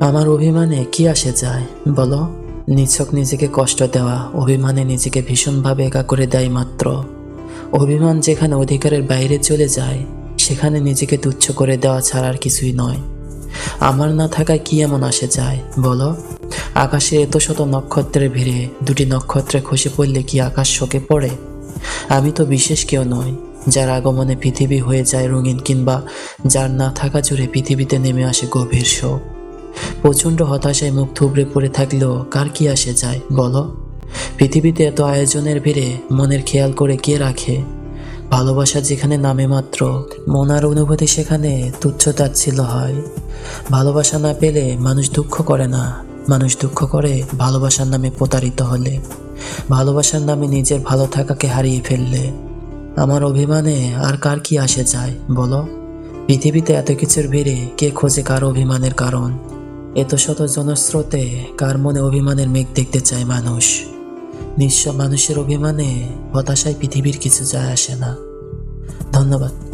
আমার অভিমানে কি আসে যায়? বলো। নিছক নিজেকে কষ্ট দেওয়া, অভিমানে নিজেকে ভীষণভাবে একা করে দেয় মাত্র। অভিমান যেখানে অধিকারের বাইরে চলে যায়, সেখানে নিজেকে তুচ্ছ করে দেওয়া ছাড়া আর কিছুই নয়। আমার না থাকায় কি এমন আসে যায়? বলো। আকাশে এত শত নক্ষত্রের ভিড়ে, দুটি নক্ষত্রে খসে পড়লে কি আকাশ শোকে পড়ে? আমি তো বিশেষ কেউ নই, যার আগমনে পৃথিবী হয়ে যায় রঙিন কিংবা যার না থাকা জুড়ে পৃথিবীতে নেমে আসে গভীর শোক। প্রচণ্ড হতাশায় মুখ থুবড়ে পড়ে থাকলেও কার কি আসে যায় বলো? পৃথিবীতে এত আয়োজনের ভিড়ে মনের খেয়াল করে কে রাখে? ভালোবাসা যেখানে নামে মাত্র মনার অনুভূতি সেখানে তুচ্ছ তাচ্ছিল্য হয়। ভালোবাসা না পেলে মানুষ দুঃখ করে না, মানুষ দুঃখ করে ভালোবাসার নামে প্রতারিত হলে। ভালোবাসার নামে নিজের ভালো থাকাকে হারিয়ে ফেললে। আমার অভিমানে আর কার কি আসে যায় বলো? পৃথিবীতে এত কিছুর ভিড়ে কে খোঁজে কার অভিমানের কারণ? এত শত জনস্রোতে কার মনে অভিমানের মেঘ দেখতে চায় মানুষ? নিঃস্ব মানুষের অভিমানে হতাশায় পৃথিবীর কিছু যায় আসে না। ধন্যবাদ।